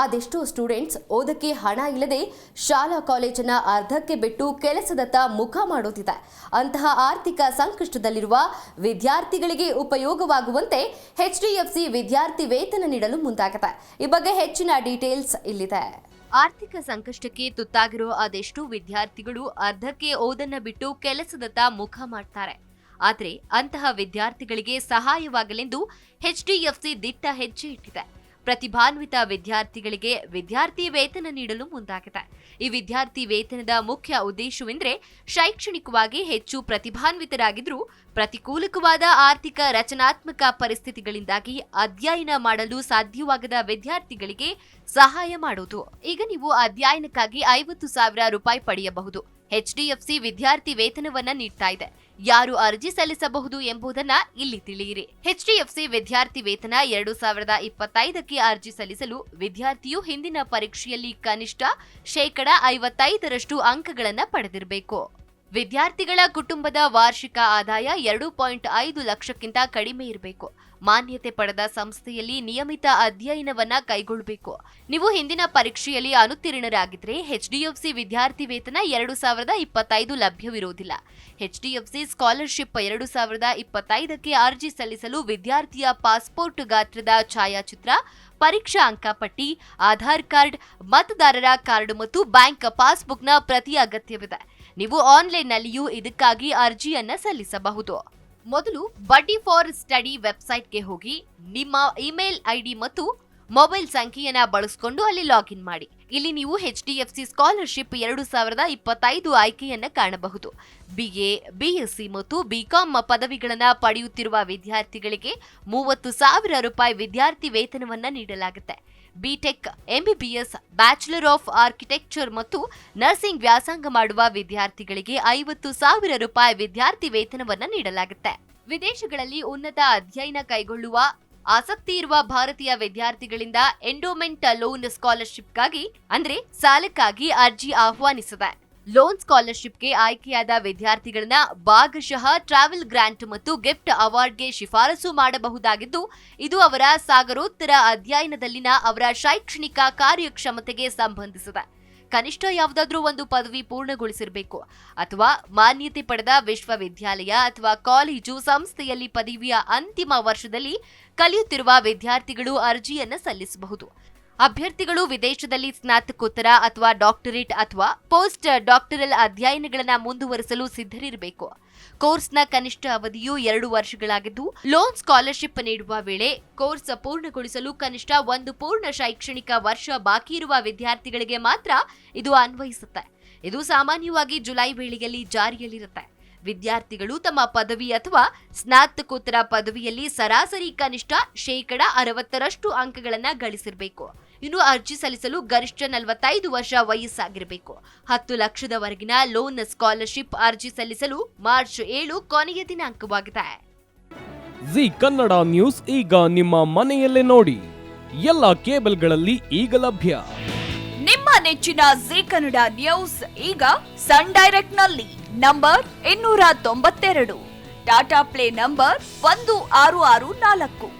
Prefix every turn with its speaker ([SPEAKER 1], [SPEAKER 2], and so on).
[SPEAKER 1] ಅದೆಷ್ಟೋ ಸ್ಟೂಡೆಂಟ್ಸ್ ಓದಕ್ಕೆ ಹಣ ಇಲ್ಲದೆ ಶಾಲಾ ಕಾಲೇಜನ್ನ ಅರ್ಧಕ್ಕೆ ಬಿಟ್ಟು ಕೆಲಸದತ್ತ ಮುಖ ಮಾಡುತ್ತಿದೆ ಅಂತಹ ಆರ್ಥಿಕ ಸಂಕಷ್ಟದಲ್ಲಿರುವ ವಿದ್ಯಾರ್ಥಿಗಳಿಗೆ ಉಪಯೋಗವಾಗುವಂತೆ ಎಚ್ಡಿಎಫ್ಸಿ ವಿದ್ಯಾರ್ಥಿ ವೇತನ ನೀಡಲು ಮುಂದಾಗಿದೆ. ಈ ಬಗ್ಗೆ ಹೆಚ್ಚಿನ ಡೀಟೇಲ್ಸ್ ಇಲ್ಲಿದೆ. ಆರ್ಥಿಕ ಸಂಕಷ್ಟಕ್ಕೆ ತುತ್ತಾಗಿರೋ ಅದೆಷ್ಟೋ ವಿದ್ಯಾರ್ಥಿಗಳು ಅರ್ಧಕ್ಕೆ ಓದನ್ನ ಬಿಟ್ಟು ಕೆಲಸದತ್ತ ಮುಖ ಮಾಡ್ತಾರೆ. ಆದರೆ ಅಂತಹ ವಿದ್ಯಾರ್ಥಿಗಳಿಗೆ ಸಹಾಯವಾಗಲೆಂದು ಎಚ್ಡಿಎಫ್ಸಿ ದಿಟ್ಟ ಹೆಜ್ಜೆ ಇಟ್ಟಿದೆ. ಪ್ರತಿಭಾನ್ವಿತ ವಿದ್ಯಾರ್ಥಿಗಳಿಗೆ ವಿದ್ಯಾರ್ಥಿ ವೇತನ ನೀಡಲು ಮುಂದಾಗಿದೆ. ಈ ವಿದ್ಯಾರ್ಥಿ ವೇತನದ ಮುಖ್ಯ ಉದ್ದೇಶವೆಂದರೆ ಶೈಕ್ಷಣಿಕವಾಗಿ ಹೆಚ್ಚು ಪ್ರತಿಭಾನ್ವಿತರಾಗಿದ್ದರೂ ಪ್ರತಿಕೂಲಕವಾದ ಆರ್ಥಿಕ ರಚನಾತ್ಮಕ ಪರಿಸ್ಥಿತಿಗಳಿಂದಾಗಿ ಅಧ್ಯಯನ ಮಾಡಲು ಸಾಧ್ಯವಾಗದ ವಿದ್ಯಾರ್ಥಿಗಳಿಗೆ ಸಹಾಯ ಮಾಡುವುದು. ಈಗ ನೀವು ಅಧ್ಯಯನಕ್ಕಾಗಿ ಐವತ್ತು ಸಾವಿರ ರೂಪಾಯಿ ಪಡೆಯಬಹುದು. ಎಚ್ಡಿಎಫ್ಸಿ ವಿದ್ಯಾರ್ಥಿ ವೇತನವನ್ನ ನೀಡ್ತಾ ಇದೆ. ಯಾರು ಅರ್ಜಿ ಸಲ್ಲಿಸಬಹುದು ಎಂಬುದನ್ನ ಇಲ್ಲಿ ತಿಳಿಯಿರಿ. ಎಚ್ಡಿಎಫ್ಸಿ ವಿದ್ಯಾರ್ಥಿ ವೇತನ ಎರಡು ಸಾವಿರದ ಇಪ್ಪತ್ತೈದಕ್ಕೆ ಅರ್ಜಿ ಸಲ್ಲಿಸಲು ವಿದ್ಯಾರ್ಥಿಯು ಹಿಂದಿನ ಪರೀಕ್ಷೆಯಲ್ಲಿ ಕನಿಷ್ಠ ಶೇಕಡ ಐವತ್ತೈದರಷ್ಟು ಅಂಕಗಳನ್ನು ಪಡೆದಿರಬೇಕು. ವಿದ್ಯಾರ್ಥಿಗಳ ಕುಟುಂಬದ ವಾರ್ಷಿಕ ಆದಾಯ ಎರಡು ಪಾಯಿಂಟ್ ಐದು ಲಕ್ಷಕ್ಕಿಂತ ಕಡಿಮೆ ಇರಬೇಕು. ಮಾನ್ಯತೆ ಪಡೆದ ಸಂಸ್ಥೆಯಲ್ಲಿ ನಿಯಮಿತ ಅಧ್ಯಯನವನ್ನ ಕೈಗೊಳ್ಳಬೇಕು. ನೀವು ಹಿಂದಿನ ಪರೀಕ್ಷೆಯಲ್ಲಿ ಅನುತ್ತೀರ್ಣರಾಗಿದ್ರೆ ಎಚ್ಡಿಎಫ್ಸಿ ವಿದ್ಯಾರ್ಥಿ ವೇತನ ಎರಡು ಸಾವಿರದ ಇಪ್ಪತ್ತೈದು ಲಭ್ಯವಿರುವುದಿಲ್ಲ ಎಚ್ಡಿಎಫ್ಸಿ ಸ್ಕಾಲರ್ಶಿಪ್ ಎರಡು ಸಾವಿರದ ಇಪ್ಪತ್ತೈದಕ್ಕೆ ಅರ್ಜಿ ಸಲ್ಲಿಸಲು ವಿದ್ಯಾರ್ಥಿಯ ಪಾಸ್ಪೋರ್ಟ್ ಗಾತ್ರದ ಛಾಯಾಚಿತ್ರ, ಪರೀಕ್ಷಾ ಅಂಕಪಟ್ಟಿ ಆಧಾರ್ ಕಾರ್ಡ್, ಮತದಾರರ ಕಾರ್ಡ್ ಮತ್ತು ಬ್ಯಾಂಕ್ ಪಾಸ್ಬುಕ್ನ ಪ್ರತಿ ಅಗತ್ಯವಿದೆ. ನೀವು ಆನ್ಲೈನ್ನಲ್ಲಿಯೂ ಇದಕ್ಕಾಗಿ ಅರ್ಜಿಯನ್ನ ಸಲ್ಲಿಸಬಹುದು. ಮೊದಲು ಬಡ್ಡಿ ಫಾರ್ ಸ್ಟಡಿ ವೆಬ್ಸೈಟ್ಗೆ ಹೋಗಿ ನಿಮ್ಮ ಇಮೇಲ್ ಐಡಿ ಮತ್ತು ಮೊಬೈಲ್ ಸಂಖ್ಯೆಯನ್ನ ಬಳಸಿಕೊಂಡು ಅಲ್ಲಿ ಲಾಗಿನ್ ಮಾಡಿ. ಇಲ್ಲಿ ನೀವು H D F C scholarship ಎರಡು ಸಾವಿರದ ಇಪ್ಪತ್ತೈದು ಆಯ್ಕೆಯನ್ನ ಕಾಣಬಹುದು. ಬಿಎ ಬಿಎಸ್ಸಿ ಮತ್ತು ಬಿಕಾಂ ಪದವಿಗಳನ್ನು ಪಡೆಯುತ್ತಿರುವ ವಿದ್ಯಾರ್ಥಿಗಳಿಗೆ ಮೂವತ್ತು ಸಾವಿರ ರೂಪಾಯಿ ವಿದ್ಯಾರ್ಥಿ ವೇತನವನ್ನ ನೀಡಲಾಗುತ್ತೆ. B Tech MBBS bachelor of architecture ಮತ್ತು ನರ್ಸಿಂಗ್ ವ್ಯಾಸಂಗ ಮಾಡುವ ವಿದ್ಯಾರ್ಥಿಗಳಿಗೆ ಐವತ್ತು ಸಾವಿರ ರೂಪಾಯಿ ವಿದ್ಯಾರ್ಥಿ ವೇತನವನ್ನು ನೀಡಲಾಗುತ್ತೆ. ವಿದೇಶಗಳಲ್ಲಿ ಉನ್ನತ ಅಧ್ಯಯನ ಕೈಗೊಳ್ಳುವ ಆಸಕ್ತಿ ಇರುವ ಭಾರತೀಯ ವಿದ್ಯಾರ್ಥಿಗಳಿಂದ ಎಂಡೋಮೆಂಟ್ ಲೋನ್ ಸ್ಕಾಲರ್ಶಿಪ್ಗಾಗಿ, ಅಂದ್ರೆ ಸಾಲಕ್ಕಾಗಿ ಅರ್ಜಿ ಆಹ್ವಾನಿಸಿದೆ. ಲೋನ್ ಸ್ಕಾಲರ್ಶಿಪ್ಗೆ ಆಯ್ಕೆಯಾದ ವಿದ್ಯಾರ್ಥಿಗಳನ್ನ ಭಾಗಶಃ ಟ್ರಾವೆಲ್ ಗ್ರಾಂಟ್ ಮತ್ತು ಗಿಫ್ಟ್ ಅವಾರ್ಡ್ಗೆ ಶಿಫಾರಸು ಮಾಡಬಹುದಾಗಿದ್ದು, ಇದು ಅವರ ಸಾಗರೋತ್ತರ ಅಧ್ಯಯನದಲ್ಲಿನ ಅವರ ಶೈಕ್ಷಣಿಕ ಕಾರ್ಯಕ್ಷಮತೆಗೆ ಸಂಬಂಧಿಸಿದೆ. ಕನಿಷ್ಠ ಯಾವುದಾದ್ರೂ ಒಂದು ಪದವಿ ಪೂರ್ಣಗೊಳಿಸಿರಬೇಕು. ಅಥವಾ ಮಾನ್ಯತೆ ಪಡೆದ ವಿಶ್ವವಿದ್ಯಾಲಯ ಅಥವಾ ಕಾಲೇಜು ಸಂಸ್ಥೆಯಲ್ಲಿ ಪದವಿಯ ಅಂತಿಮ ವರ್ಷದಲ್ಲಿ ಕಲಿಯುತ್ತಿರುವ ವಿದ್ಯಾರ್ಥಿಗಳು ಅರ್ಜಿಯನ್ನು ಸಲ್ಲಿಸಬಹುದು. ಅಭ್ಯರ್ಥಿಗಳು ವಿದೇಶದಲ್ಲಿ ಸ್ನಾತಕೋತ್ತರ ಅಥವಾ ಡಾಕ್ಟರೇಟ್ ಅಥವಾ ಪೋಸ್ಟ್ ಡಾಕ್ಟರಲ್ ಅಧ್ಯಯನಗಳನ್ನು ಮುಂದುವರಿಸಲು ಸಿದ್ಧರಿರಬೇಕು. ಕೋರ್ಸ್ನ ಕನಿಷ್ಠ ಅವಧಿಯು ಎರಡು ವರ್ಷಗಳಾಗಿದ್ದು, ಲೋನ್ ಸ್ಕಾಲರ್ಶಿಪ್ ನೀಡುವ ವೇಳೆ ಕೋರ್ಸ್ ಪೂರ್ಣಗೊಳಿಸಲು ಕನಿಷ್ಠ ಒಂದು ಪೂರ್ಣ ಶೈಕ್ಷಣಿಕ ವರ್ಷ ಬಾಕಿ ಇರುವ ವಿದ್ಯಾರ್ಥಿಗಳಿಗೆ ಮಾತ್ರ ಇದು ಅನ್ವಯಿಸುತ್ತೆ. ಇದು ಸಾಮಾನ್ಯವಾಗಿ ಜುಲೈ ವೇಳೆಯಲ್ಲಿ ಜಾರಿಯಲ್ಲಿರುತ್ತೆ. ವಿದ್ಯಾರ್ಥಿಗಳು ತಮ್ಮ ಪದವಿ ಅಥವಾ ಸ್ನಾತಕೋತ್ತರ ಪದವಿಯಲ್ಲಿ ಸರಾಸರಿ ಕನಿಷ್ಠ ಶೇಕಡ ಅರವತ್ತರಷ್ಟು ಅಂಕಗಳನ್ನು ಗಳಿಸಿರಬೇಕು. ಇನ್ನು ಅರ್ಜಿ ಸಲ್ಲಿಸಲು ಗರಿಷ್ಠ ನಲವತ್ತೈದು ವರ್ಷ ವಯಸ್ಸಾಗಿರಬೇಕು. ಹತ್ತು ಲಕ್ಷದವರೆಗಿನ ಲೋನ್ ಸ್ಕಾಲರ್ಶಿಪ್ ಅರ್ಜಿ ಸಲ್ಲಿಸಲು ಮಾರ್ಚ್ ಏಳು ಕೊನೆಯ ದಿನಾಂಕವಾಗಿದೆ.
[SPEAKER 2] ಜಿ ಕನ್ನಡ ನ್ಯೂಸ್ ಈಗ ನಿಮ್ಮ ಮನೆಯಲ್ಲೇ ನೋಡಿ. ಎಲ್ಲ ಕೇಬಲ್ಗಳಲ್ಲಿ ಈಗ ಲಭ್ಯ.
[SPEAKER 3] ನಿಮ್ಮ ನೆಚ್ಚಿನ ಜಿ ಕನ್ನಡ ನ್ಯೂಸ್ ಈಗ ಸನ್ ಡೈರೆಕ್ಟ್ನಲ್ಲಿ ನಂಬರ್ ಇನ್ನೂರ ತೊಂಬತ್ತೆರಡು. ಟಾಟಾ ಪ್ಲೇ ನಂಬರ್ ಒಂದು ಆರು ಆರು ನಾಲ್ಕು.